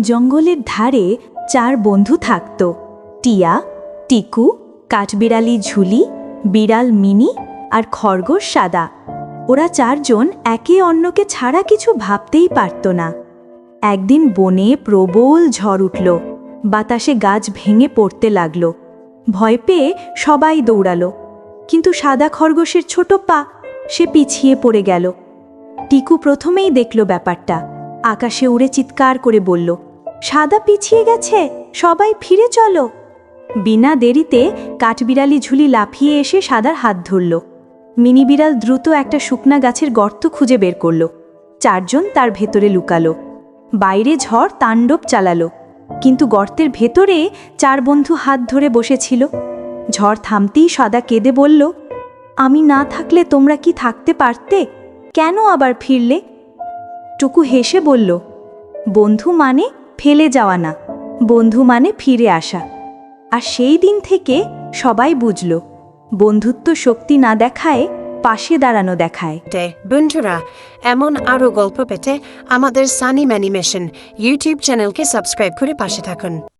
জঙ্গলের ধারে চার বন্ধু থাকত। টিয়া, টিকু, কাঠবিড়ালি ঝুলি, বিড়াল মিনি আর খরগোশ সাদা। ওরা চারজন একে অন্যকে ছাড়া কিছু ভাবতেই পারত না। একদিন বনে প্রবল ঝড় উঠল। বাতাসে গাছ ভেঙে পড়তে লাগল। ভয় পেয়ে সবাই দৌড়ালো। কিন্তু সাদা খরগোশের ছোট পা, সে পিছিয়ে পড়ে গেল। টিকু প্রথমেই দেখল ব্যাপারটা। আকাশে উড়ে চিৎকার করে বলল, সাদা পিছিয়ে গেছে, সবাই ফিরে চলো। বিনা দেরিতে কাঠবিড়ালি ঝুলি লাফিয়ে এসে সাদার হাত ধরল। মিনি বিড়াল দ্রুত একটা শুকনা গাছের গর্ত খুঁজে বের করল। চারজন তার ভেতরে লুকালো। বাইরে ঝড় তাণ্ডব চালালো। কিন্তু গর্তের ভেতরে চার বন্ধু হাত ধরে বসেছিল। ঝড় থামতেই সাদা কেঁদে বলল, আমি না থাকলে তোমরা কি থাকতে পারতে? কেন আবার ফিরলে? টুকু হেসে বলল, বন্ধু মানে ফেলে যাওয়া না, বন্ধু মানে ফিরে আসা। আর সেই দিন থেকে সবাই বুঝল, বন্ধুত্ব শক্তি না দেখায়, পাশে দাঁড়ানো দেখায়। বন্ধুরা, এমন আরও গল্প পেতে আমাদের সানি ম্যানিমেশন ইউটিউব চ্যানেলকে সাবস্ক্রাইব করে পাশে থাকুন।